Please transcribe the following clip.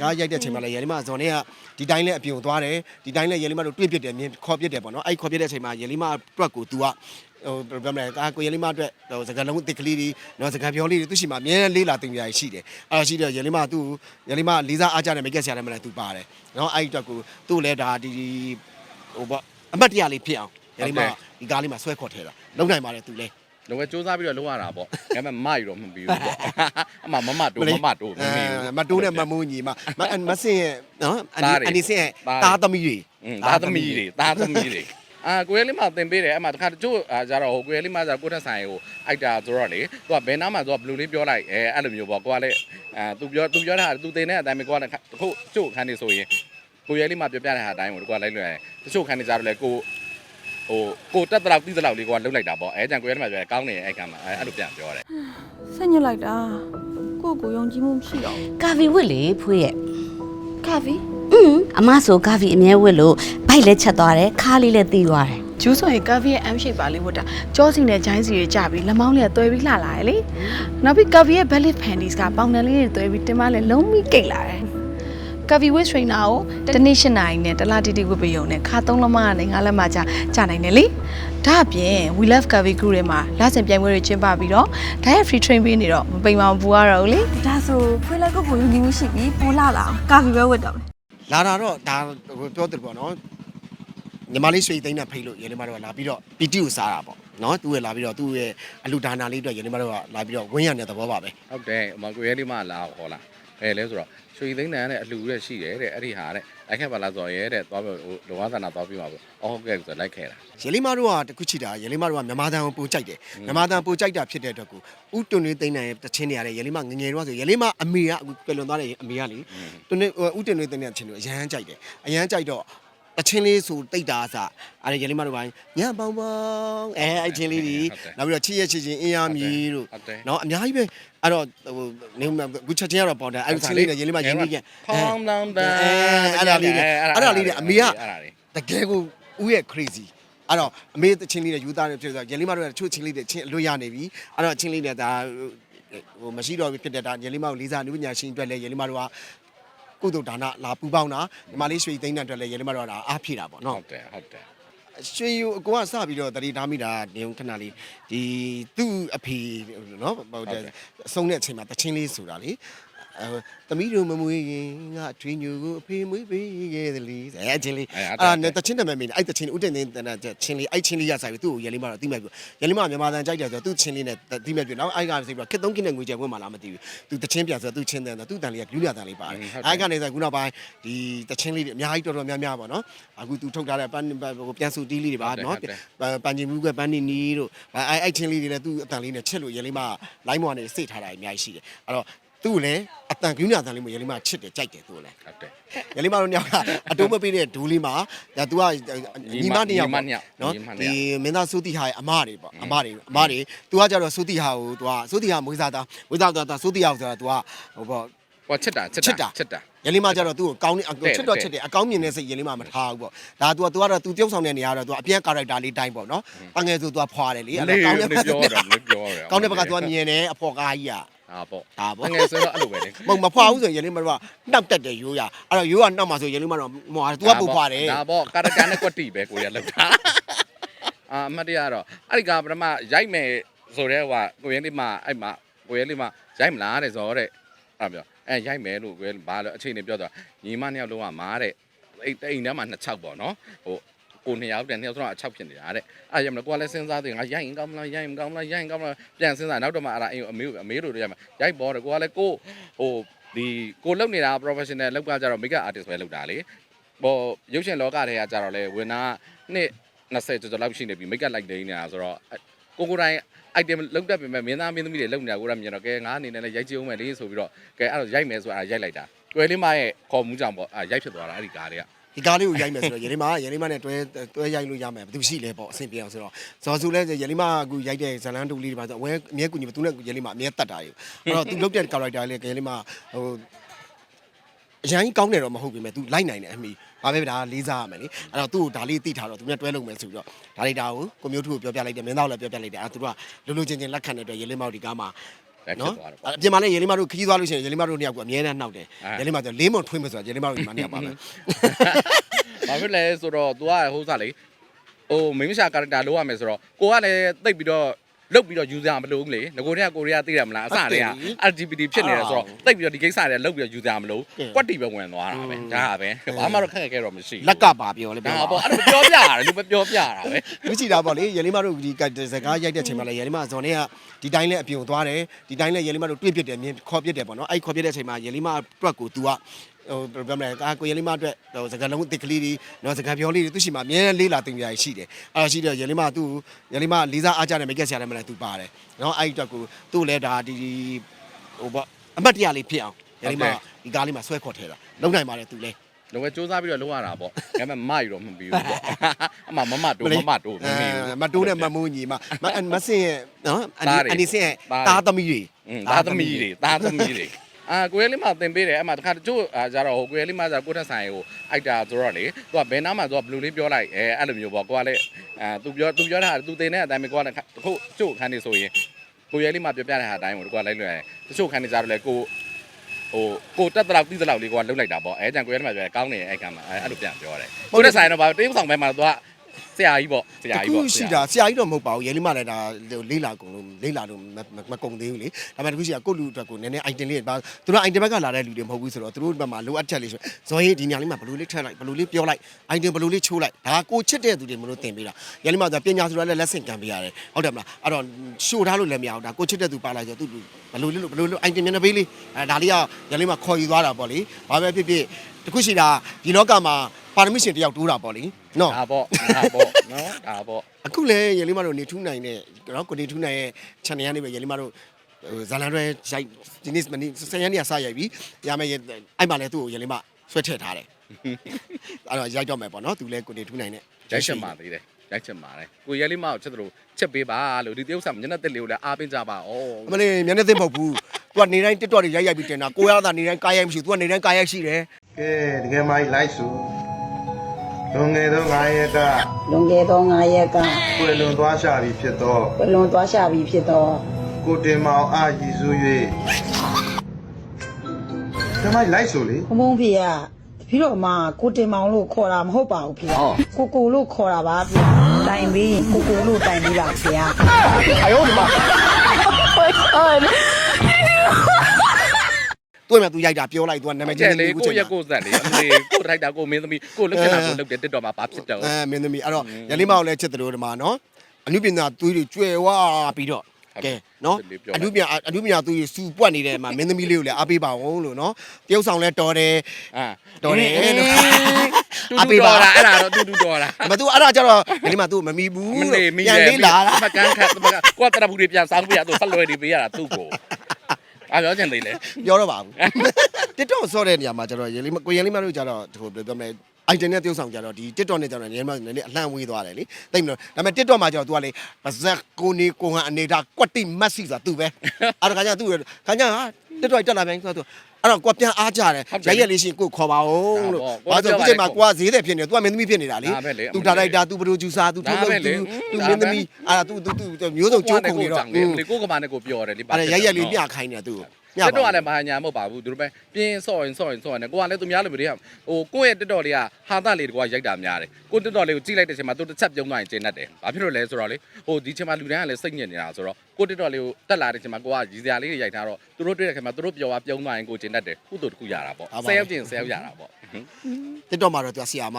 ကားရိုက်တဲ့အချိန်မှာလည်းရဲလေးမဇွန်နဲ့ကဒီတိုင်းလည်းအပြုံသွားတယ်ဒီတိုင်းလည်းရဲလေးမတို့တွေ့ပြတယ်မြင်ခေါ်ပြတယ်ပေါ့နော်အဲ့ခေါ်ပြတဲ့အချိန်မှာရဲလေးမအတွက်ကို तू ကဟိုဗမာကာကိုရဲလေးမအတွက်ဟိုစကားလုံးအစ်ကလေးတွေနော်စကားပြောလေးတွေသူရှိမှာအများလေးလာတင်ပြရရှိတယ်အဲ့တော့ရှိတယ်ရဲလေးမသူ့ရဲလေးမလေးစားအားကြတယ်မိတ်ကက်ဆရာလည်းမလဲသူပါတယ်နော်အဲ့အတွက်ကိုသူ့လည်းဒါဒီဟိုပေါ့အမတ်တရားလေးဖြစ်အောင်ရဲလေးမဒီကားလေးမှာဆွဲခေါ်ထဲတာလုံနိုင်ပါတယ်သူလည်း တော့ပဲစူးစမ်းပြီးတော့လုပ်ရတာပေါ့ဒါပေမဲ့မယူတော့မပြီးဘူးပေါ့အမမမတိုးမမတိုးမမီဘူးမတိုးနဲ့မမိုးညီမမမစင်ရဲ့နော်အနီသားတွေအနီစင်ရဲ့သားတွေသားသမီးတွေอืมသားသမီးတွေသားသမီးတွေအာကိုရဲလေးမတင်ပေးတယ်အမတခါတချို့အာကြတော့ဟိုကိုရဲလေးမဆိုကိုထက်ဆိုင်ဟိုအိုက်တာဆိုတော့လေသူကဘယ်နားမှာသူကဘလူးလေးပြောလိုက်အဲအဲ့လိုမျိုးပေါ့ကိုကလည်းအာသူပြောသူပြောတာသူတင်တဲ့အတိုင်းပဲကိုကလည်းတခုချို့ခန်းနေဆိုရင်ကိုရဲလေးမပြောပြတဲ့ဟာအတိုင်းကိုကိုကလိုက်လွယ်တချို့ခန်းနေကြတော့လေကို ဟိုကိုတက်တလောက်ပြီးတလောက်လေးကိုကလှုပ်လိုက်တာပေါ့အဲကြံကိုရဲလေးမပြောတယ်ကောင်းနေအဲ့ကမ်းမှာအဲ့လိုပြန်ပြောတယ်ဆက်ညစ်လိုက်တာကိုယ့်ကိုယ်ယုံကြည်မှုမရှိတော့ဘူးကာဗီဝစ်လေဖွေးရဲ့ကာဗီอืมအမဆိုကာဗီအမြဲဝစ်လို့ဘိုက်လည်းချက်သွားတယ်ခါးလေးလည်းတီးသွားတယ်ဂျူးဆိုရင်ကာဗီရဲ့ M shape ပါလေးဝတ်တာကြောစီနဲ့ဂျိုင်းစီတွေကြပြီးလက်မောင်းလေးကသွဲပြီးလှလာတယ်လေနောက်ပြီးကာဗီရဲ့ belly panties ကပေါင်တန်လေးတွေသွဲပြီးတင်မလဲလုံးပြီးကိတ်လာတယ် ကာဗီဝစ်ထရိနာကိုတနေ့၈နိုင်နဲ့တလားတီတီဝတ်ပယုံနဲ့ခါသုံးလက်မနဲ့ငါးလက်မကြာကြာနိုင်တယ်လေဒါအပြင် We Love Kavi Group ထဲမှာလဆင်ပြိုင်ပွဲတွေကျင်းပပြီးတော့ diet free train ပေးနေတော့မပိန်မအောင်ပူရတော့ဘူးလေဒါဆိုဖွေးလိုက်ကိုကိုယုံကြည်မှုရှိပြီပိုလာလာအောင်ကာဖီပဲဝတ်တော့မယ်လာတာတော့ဒါဟိုပြောတယ်ပေါ့နော်ညီမလေးရွှေသိန်းနဲ့ဖိတ်လို့ရဲလေးမတို့ကလာပြီးတော့ပီတီကိုစားတာပေါ့နော်သူ့ရဲ့လာပြီးတော့သူ့ရဲ့အလူဒါနာလေးအတွက်ရဲလေးမတို့ကလာပြီးတော့ဝင်းရတဲ့သဘောပါပဲဟုတ်တယ်အမကိုရဲလေးမလာဟောလာ ဘယ်လဲဆိုတော့ရွှေသိန်းတန်တဲ့အလှူရက်ရှိတယ်တဲ့အဲ့ဒီဟာတဲ့လိုက်ခဲ့ပါလားဆိုတော့ရဲတဲ့သွားပြီးဟိုလောကသနာသွားပြီးမှာပေါ့အော်ဟုတ်ကဲ့ဆိုလိုက်ခဲ့တာရဲလေးမတို့ကတခုချီတာရဲလေးမတို့ကမြန်မာတန်ကိုပိုကြိုက်တယ်မြန်မာတန်ပိုကြိုက်တာဖြစ်တဲ့အတွက်ကိုဥတွန်းနေသိန်းနဲ့တချင်းနေရတယ်ရဲလေးမငငယ်တော့ဆိုရဲလေးမအမေကအခုပြလွန်သွားတယ်အမေကလေတွန်းနေဥတွန်းနေသိန်းနဲ့ချင်းတို့အရန်ကြိုက်တယ်အရန်ကြိုက်တော့ တချင်းလေးဆိုတိတ်တာအစအဲ့ဒါရဲလေးမတို့ပိုင်းညပေါင်းပေါင်းအဲအဲ့ချင်းလေးတွေနောက်ပြီးတော့ချစ်ရချစ်ချင်းအင်းရမီတို့ဟုတ်တယ်နော်အများကြီးပဲအဲ့တော့ဟိုနေခုချက်ချင်းကတော့ပေါ်တယ်အဲ့ဒီချင်းလေးနဲ့ရင်းလေးမှရင်းပြီးပြန်ဖောင်းလောင်းတန်အဲ့ဒါလေးတွေအဲ့ဒါလေးတွေအမေကအဲ့ဒါလေးတကယ်ကိုဦးရဲ့ crazy အဲ့တော့အမေချင်းလေးနဲ့ယူသားနေဖြစ်ဆိုရင်းလေးမတို့ကတချို့ချင်းလေးတွေချင်းအလွတ်ရနေပြီအဲ့တော့ချင်းလေးနဲ့ဒါဟိုမရှိတော့ဘူးဖြစ်တဲ့ဒါရင်းလေးမကိုလေးစားနုပညာရှင်အတွက်လည်းရင်းလေးမတို့က ကုသိုလ်ဒါနလာပူပေါင်းတာဒီမလေးရွှေသိန်းတဲ့အတွက်လည်းရင်းလေးမတို့ကဒါအားဖြည့်တာပေါ့နော်ဟုတ်တယ်ဟုတ်တယ်ရွှေယူအကွာစပြီးတော့တတိထားမိတာနေုံခဏလေးဒီသူ့အဖေနော်ဟုတ်တယ်အဆုံးတဲ့အချိန်မှာတချင်းလေးဆိုတာလေအဲ သမီးတို့မမွေးရင်ငါထွေးညူကိုအဖေမွေးပေးခဲ့တယ်လေအဲချင်းလေးအာနဲ့တချင်းတမဲမင်းအဲ့တချင်းဥတင်နေတန်းချင်းလေးအဲ့ချင်းလေးရဆိုင်ပြီးသူ့ကိုရလေးမတော့တိမဲ့ပြရလေးမမြန်မာတန်ကြိုက်တယ်ဆိုတော့သူ့ချင်းလေးနဲ့တိမဲ့ပြနောက်အဲ့ကဆိုပြီးတော့ခက်သုံးခင်းနဲ့ငွေကြံဝင်မှလားမသိဘူးသူတချင်းပြန်ဆိုတော့သူ့ချင်းတန်သူ့တန်လေးကဂလူးရတန်လေးပါတယ်အဲ့ကနေဆိုခုနောက်ပိုင်းဒီတချင်းလေးတွေအများကြီးတော်တော်များများပါနော်အခုသူထုတ်ထားတဲ့ပန်းပြန်စုတီးလေးတွေပါနော်ပန်ဂျင်မှုကပန်းနေနီတို့အဲအဲ့ချင်းလေးတွေလည်းသူ့အတန်လေးနဲ့ချစ်လို့ရလေးမလိုင်းမော်ကနေစိတ်ထားတာအများကြီးရှိတယ်အဲ့တော့ သူ့ကိုလည်းအတန်ကင်းညာအတန်လေးမရလေးမချစ်တယ်ကြိုက်တယ်သူ့ကိုလည်း ဟုတ်တယ် ရလေးမတို့ညောင်ကအတိုးမပေးတဲ့ဒူးလေးမှာဒါ तू ကညီမနှစ်ယောက်ပေါ့နော်ဒီမင်းသားစိုးတိဟာရဲ့အမတွေပေါ့အမတွေအမတွေ तू ကကြတော့စိုးတိဟာကို तू ကစိုးတိဟာမွေးစားသားမွေးစားသားစိုးတိဟာဆိုတာ तू ကဟိုပေါ့ ဟောချစ်တာချစ် ချစ်တာ တာချစ်တာ ရလေးမကြတော့သူ့ကိုကောင်းနေအ တဲ့ ချစ်တော့ တဲ့ ချစ်တယ်အကောင်းမြင်တဲ့စိတ်ရလေးမမထားဘူးပေါ့ဒါ तू က तू ကတော့ तू တယောက်ဆောင်တဲ့နေရာတော့ तू အပြန်ကာရက်တာလေးတိုင်းပေါ့နော်အငယ်ဆို तू ဖွာတယ်လေအဲ့ လေး တော့ကောင်းတဲ့ဘက် ပြောတာလေးပြောတယ် ကောင်းတဲ့ဘက်က तू မြင်တယ်အဖော်ကားကြီးอ่ะ ဟာပေါ့ဒါပေါ့ ငယ်ဆိုတော့အဲ့လိုပဲလေမဟုတ်မဖွာဘူးဆိုရင်ရလေးမတို့ကနှောက်တက်တယ်ရိုးရအဲ့တော့ရိုးကနှောက်မှာဆိုရလေးမတို့မွာ तू ကပူဖွာတယ်ဒါပေါ့ကာရကန်နဲ့ကွက်တီပဲကိုရလောက်တာအာအမတ်တရတော့အဲ့ဒီကပထမရိုက်မယ်ဆိုတဲ့ဟိုကိုရဲလေးမအဲ့မှာကိုရဲလေးမရိုက်မလားတဲ့ဆိုတော့တဲ့အဲ့ပြောအဲရိုက်မယ်လို့ကိုရဲဘာလို့အချိန်နေပြောတော့ညီမနှစ်ယောက်လုံးကမားတဲ့အိတ်အိမ်ထဲမှာနှစ်ချောက်ပေါ့နော်ဟို ကိုနှစ်ယောက်တည်းနှစ်ယောက်ဆုံးအချောက်ဖြစ်နေတာတဲ့အဲ့ရမလို့ကိုကလည်းစဉ်းစားသေးငါရိုက်ရင်ကောင်းမလားရိုက်ရင်ကောင်းမလားရိုက်ရင်ကောင်းမလားပြန်စဉ်းစားနောက်တော့မှအဲ့ဒါအိမ်အမေအမေတို့တို့ရမှာရိုက်ပေါ်တယ်ကိုကလည်းကိုဟိုဒီကိုလုံနေတာ professional လောက်ကကြတော့ makeup artist ပဲလုပ်တာလေပေါ်ရုပ်ရှင်လောကထဲကကြတော့လေဝင်နာနှစ်20ကျော်ကျော်လောက်ရှိနေပြီ makeup လိုက်နေနေတာဆိုတော့ကိုကိုတိုင်း item လောက်တတ်ပေမဲ့မင်းသားမင်းသမီးတွေလုံနေတာကိုရမြင်တော့ကဲငါအနေနဲ့လည်းရိုက်ကြည့်အောင်မယ်လေဆိုပြီးတော့ကဲအဲ့တော့ရိုက်မယ်ဆိုအဲ့ရိုက်လိုက်တာကွယ်လေးမရဲ့ခေါ်မှုကြောင့်ပေါ့အဲ့ရိုက်ဖြစ်သွားတာအဲ့ဒီကားတွေက ဒီကားလေးကိုရိုက်မယ်ဆိုတော့ယလိမာယလိမာနဲ့တွဲတွဲရိုက်လို့ရမယ်ဘယ်သူရှိလဲပေါ့အဆင်ပြေအောင်ဆိုတော့ဇော်စုလဲယလိမာကအခုရိုက်တဲ့ဇလန်းတူလေးတွေပါဆိုအဝဲအမြဲကူညီသူနဲ့ယလိမာအမြဲတတ်တာကြီးအဲ့တော့သူလုပ်တဲ့ character လေးကယလိမာဟိုအရင်ကောင်းတယ်တော့မဟုတ်ပြီမဲ့ तू လိုက်နိုင်တယ်အမီဘာပဲဒါလေးစားရမယ်လေအဲ့တော့သူ့ကိုဒါလေးသိထားတော့သူနဲ့တွဲလုပ်မယ်ဆိုပြီးတော့ဒါရိုက်တာကိုကိုမျိုးထူကိုပြောပြလိုက်တယ်မင်းသားကိုလည်းပြောပြလိုက်တယ်အဲ့သူကလူလူချင်းချင်းလက်ခံတဲ့အတွက်ရေလင်းမောက်ဒီကားမှာ လည်းဖြစ်သွားတော့ပေါ့အပြင်မှာလည်းရေလီမတို့ခကြီးသွားလို့ရှိရင်ရေလီမတို့နှစ်ယောက်ကအမြဲတမ်းနှောက်တယ်အဲရေလီမဆိုလေးမုံထွင်းမဆိုတာရေလီမတို့ဒီမှာနှစ်ယောက်ပါပဲဘာဖြစ်လဲဆိုတော့ तू ကဟိုးစားလေဟိုမိမရှာကာရက်တာလိုရမယ်ဆိုတော့ကိုကလည်းတိတ်ပြီးတော့ လုတ်ပြီးတော့ယူစရာမလိုဘူးလေငကိုတည်းကကိုရီးယားသိရမလားအစတည်းက LGBT ဖြစ်နေတယ်ဆိုတော့တိတ်ပြီးတော့ဒီကိစ္စတွေလုတ်ပြီးတော့ယူစရာမလိုကွက်တီပဲဝင်သွားတာပဲဒါပဲဘာမှတော့ခက်ခဲတော့မရှိလက်ကပါပြောလေဒါပြောပေါ့အဲ့ဒါပြောပြတာလူပဲပြောပြတာပဲမရှိတာပေါ့လေရေလီမတို့ဒီစကားရိုက်တဲ့ချိန်မှာလည်းရေလီမဇွန်နဲ့ကဒီတိုင်းလဲအပြုံသွားတယ်ဒီတိုင်းလဲရေလီမတို့တွေ့ပြစ်တယ်မြင်ခေါ်ပြစ်တယ်ပေါ့နော်အဲ့ခေါ်ပြစ်တဲ့အချိန်မှာရေလီမအတွက်ကို तू က ဟိုပြောမလဲကာကိုရေလီမအတွက်ဟိုစကားလုံးအစ်ကလေးတွေနော်စကားပြောလေးတွေသူရှိမှာအမြဲလေးလာတင်ပြရရှိတယ်အဲ့ဒါရှိတယ်ရေလီမသူ့ရေလီမလေးစားအားကြတယ်မိတ်ကက်ဆရာလည်းမလဲ तू ပါတယ်နော်အဲ့အတွက်ကိုသူ့လည်းဒါဒီဟိုပေါ့အမတ်တရားလေးဖြစ်အောင်ရေလီမဒီကားလေးမှာဆွဲခေါ်ထဲတာလုံနိုင်ပါတယ် तू လည်း တော့ပဲစူးစမ်းပြီးတော့လုပ်ရတာပေါ့ဒါပေမဲ့မမယူတော့မပြီးဘူးပေါ့အမမမတိုးမမတိုးမပြီးဘူး မတိုးနဲ့မမိုးညီမမမစင်ရဲ့နော်အနီ သားတွေ အနီစင်ရဲ့ သားတွေ သားသမီးတွေ อืมသားသမီးတွေသားသမီးတွေ အာကိုရဲလေးမတင်ပေးတယ်အဲ့မှာတခါတချို့အာကြတော့ဟိုကိုရဲလေးမဆိုကိုထက်ဆိုင်ကိုအိုက်တာဆိုတော့လေသူကဘယ်နားမှာသူကဘလူးလေးပြောလိုက်အဲအဲ့လိုမျိုးပေါ့ကိုကလည်းအာသူပြောသူပြောတာသူတင်တဲ့အတိုင်းပဲကိုကလည်းတခုချို့ခန်းနေဆိုရင်ကိုရဲလေးမပြောပြတဲ့ဟာအတိုင်းကိုကိုကလိုက်လွယ်တချို့ခန်းနေကြတော့လေကိုဟိုကိုတက်တလောက်ပြီးတလောက်လေးကိုကလှုပ်လိုက်တာပေါ့အဲကြံကိုရဲလေးမပြောကောင်းနေအဲ့ကမှာအဲ့လိုပြန်ပြောတယ်ကိုထက်ဆိုင်တော့ဗာတေးဆောင်ဘဲမှာသူက ဆရာကြီးပေါ့ဆရာတကြီးခုပေါ့ရှိတာဆရာကြီးတော့မဟုတ်ပါဘူးရဲလိမလည်းဒါလေးလာကုန်လို့လေးလာလို့မကုန်သေးဘူးလေဒါပေမဲ့တခုရှိတာကိုလူအတွက်ကိုနည်းနည်း item လေးပါသူတို့ item ဘက်ကလာတဲ့လူတွေမဟုတ်ဘူးဆိုတော့သူတို့ဘက်မှာလိုအပ်ချက်လေးဆိုဇော်ရေးဒီညလေးမှာဘလူးလေးထွက်လိုက်ဘလူးလေးပြောလိုက် item ဘလူးလေးချိုးလိုက်ဒါကိုချစ်တဲ့သူတွေမလို့တင်ပေးတာရဲလိမကပညာဆိုတာလည်းလက်ဆင့်ကမ်းပေးရတယ်ဟုတ်တယ်မလားအဲ့တော့ရှို့ထားလို့လည်းမရဘူးဒါကိုချစ်တဲ့သူပါလိုက်ဆိုသူဘလူးလေးလို့ဘလူးလေး item မျက်နှာပေးလေးအဲဒါလေးကရဲလိမခေါ်ယူသွားတာပေါ့လေဘာပဲဖြစ်ဖြစ်တခုရှိတာဒီလောကမှာ ပါရမီရှင်တယောက်တိုးတာပေါ့လေနော်ဒါပေါ့ဒါပေါ့နော်ဒါပေါ့အခုလဲရလီမတို့နေထူးနိုင်တဲ့နော်ကိုနေထူးနိုင်ရဲ့ channel ကနေပဲရလီမတို့ဟိုဇာလန်တွေရိုက်ဒီနေ့မနေ့ဆယ်ရက်နေ့ကစရိုက်ပြီရမယ်အဲ့မှာလဲသူ့ကိုရလီမဆွဲထည့်ထားတယ်အဲ့တော့ရိုက်တော့မယ်ပေါ့နော်သူလဲကိုနေထူးနိုင်တဲ့ရိုက်ချက်မှာသေးတယ်ရိုက်ချက်မှာတယ်ကိုရဲလေးမအောင်ချက်တို့ချက်ပေးပါလို့ဒီတရုပ်ဆောင်မျက်နှာတက်လေးကိုလည်းအားပေးကြပါဩအမလေးမျက်နှာသိမ့်မဟုတ်ဘူးသူကနေတိုင်း TikTok တွေရိုက်ရိုက်ပြီးတင်တာကိုရတာနေတိုင်းကားရိုက်မရှိဘူးသူကနေတိုင်းကားရိုက်ရှိတယ်ကဲတကယ်မိုင်းလိုက်စု လွန်ငယ်သော9ရက်ကလွန်ခဲ့သော9ရက်ကကွယ်လွန်သွားရှာပြီဖြစ်သောဘလွန်သွားရှာပြီးဖြစ်သောကိုတင်မောင်အာရည်စု၍တမိုင်းလိုက်စုလေဘုံဘုံဖေကတပြီးတော့မှကိုတင်မောင်လို့ခေါ်တာမဟုတ်ပါဘူးဖေကိုကိုလို့ခေါ်တာပါဖေတိုင်ပြီးရင်ကိုကိုလို့တိုင်ပြီးပါဖေ သူ့မှာသူရိုက်တာပြောလိုက်သူကနာမည်ကျဲကြီးလေလေးကိုရက်ကိုဇက်လေအမေကိုထိုက်တာကိုမင်းသမီးကိုလုတ်ချင်တာကိုလုတ်တယ်တက်တော့မှာဘာဖြစ်တော့အဲမင်းသမီးအဲ့တော့ရလီမအောင်လဲချစ်တယ်လို့ဒီမှာနော်အနုပညာသွေးတွေကျွဲဝါပြီးတော့ကဲနော်အနုပညာအနုပညာသွေးတွေစူပွက်နေတဲ့မှာမင်းသမီးလေးကိုလည်းအားပေးပါအောင်လို့နော်တရုပ်ဆောင်လဲတော်တယ်အာတော်တယ်လို့တူတူတော်တာအဲ့ဒါတော့တူတူတော်တာမသူအဲ့ဒါကြတော့ဒီမှာသူမမီဘူးမလို့နေမိပြန်လေလေးလာတာမကန်ခတ်မကန်ကိုတရဘူးတွေပြန်ဆောင်းပြရတော့ဆက်လွယ်နေပေးရတာသူ့ကို အားပြောချင်သေးလေ ပြောတော့ပါဘူး TikTok ဆော့တဲ့နေရာမှာကျတော့ရေလေးကိုရေလေးမတို့ကျတော့ဟိုပြောမလဲ item နဲ့တရုပ်ဆောင်ကြတော့ဒီ TikTok နဲ့ကျတော့ရေလေးမနည်းနည်းအလှမ်းဝေးသွားတယ်လေသိမလို့ဒါပေမဲ့ TikTok မှာကျတော့ तू ကလေပါဇက်ကိုနေကိုဟန်အနေဒါကွက်တိမက်ဆီဆိုတာ तू ပဲအဲ့ဒါခါကျ तू ခါကျဟာ TikTok တက်လာပြန်ဆိုတော့ အဲ့တော့ကိုပြန်အားကြတယ်ရိုက်ရက်လေးရှိကိုခေါ်ပါအောင်လို့ဘာလို့ဒီချိန်မှာကိုကဈေးတယ်ဖြစ်နေ तू ကမင်းသမီးဖြစ်နေတာလေ तू ဒါရိုက်တာ तू ပရိုဂျူဆာ तू ထုတ်လုပ် तू तू မင်းသမီးအဲ့ဒါ तू तू မျိုးစုံကြိုးကုန်နေတော့ လေကိုကဘာနဲ့ကိုပြောတယ်လေ အဲ့ဒါရိုက်ရက်လေးပြခိုင်းတယ် तू ညတက်ပါတော့လည်းမဟာညာမဟုတ်ပါဘူးသူတို့ပဲပြင်းဆော့ရင်ဆော့ရင်ဆော့ရင်ကိုကလည်းသူများလိုမျိုးတွေကဟိုကိုယ့်ရဲ့တက်တော်လေးကဟာသလေးတကွာရိုက်တာများတယ်ကိုတက်တော်လေးကိုကြည့်လိုက်တဲ့အချိန်မှာသူတစ်ချက်ပြုံးသွားရင်ကျင်းတတ်တယ်ဘာဖြစ်လို့လဲဆိုတော့လေဟိုဒီချိန်မှာလူတိုင်းကလည်းစိတ်ညစ်နေတာဆိုတော့ကိုတက်တော်လေးကိုတက်လာတဲ့အချိန်မှာကိုကရည်စရာလေးတွေရိုက်ထားတော့သူတို့တွေ့တဲ့ချိန်မှာသူတို့ပျော်သွားပြုံးသွားရင်ကိုကျင်းတတ်တယ်ကုသိုလ်တစ်ခုရတာပေါ့ဆယ်ယောက်ကျင်ဆယ်ယောက်ရတာပေါ့ TikTok မှာတော့ तू ဆီယာမ